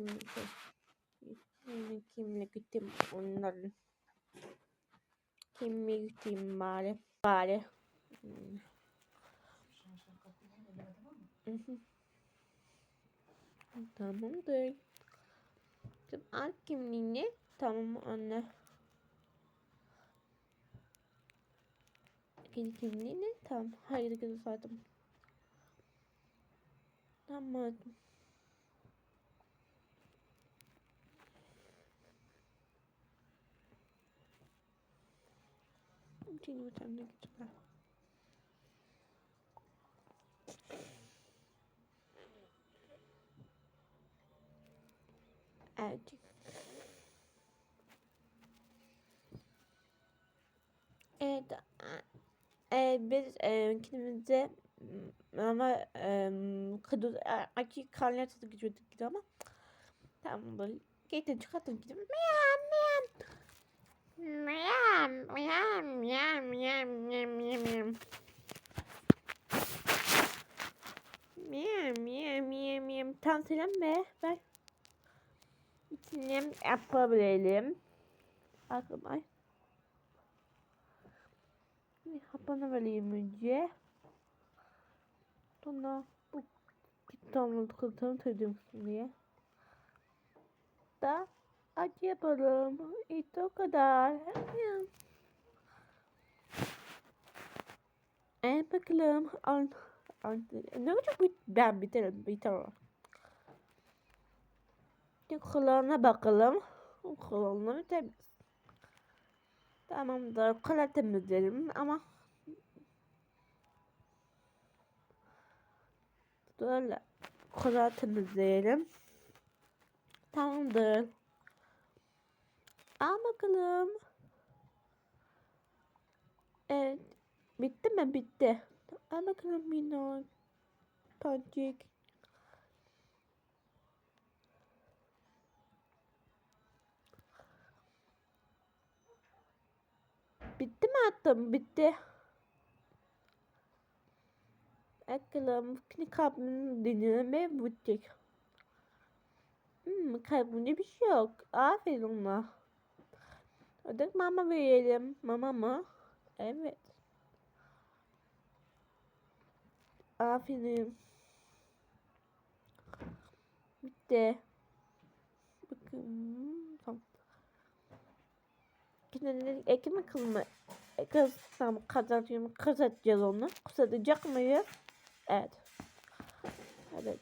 kimlik Yine kimlik gittim onların. Kimliği gittim bari. Bari. Hmm. Tamamdır. Şimdi al kimliğini. Tamam anne. İkinci kimliğini. Tamam. Hayır gözü saydım. Tamam. Şimdi bir tane geçme. Evet. Evet. E, biz e, kendimize ama e, kıdır açık karnına tadı gidiyorduk ama tamam böyle getirin çıkartın gidip miyam Yam yam yam yam yam yam yam. Yam yam yam yam. Tam selam be. Ben içine yapabilelim. Aklıma. Hapanı vereyim önce. Sonra bu kitabımı kılıtını tırdım diye. Da acı yapalım. İşte o kadar. Evet bakalım. Al, al, ne çok bir, ben biterim biterim. Kulağına bakalım. Kulağına temiz. Tamamdır. Kolay temizlerim ama böyle kolay temizleyelim. Tamamdır. Al bakalım. Evet. Bitti mi? Bitti. Al bakalım minnak. Pancik. Bitti mi attım? Bitti. Bakalım. Kalbinin dinleme bitecek. Hmm, kalbinde bir şey yok. Aferin ona. Hadi mama verelim. Mama mı? Evet. Aferin. Bitti. Bakın. Tamam. Şimdi ekim mi kılma? E, kız tamam kazanıyor mu? Kazatacağız onu. Kazatacak mıyız? Evet. Evet.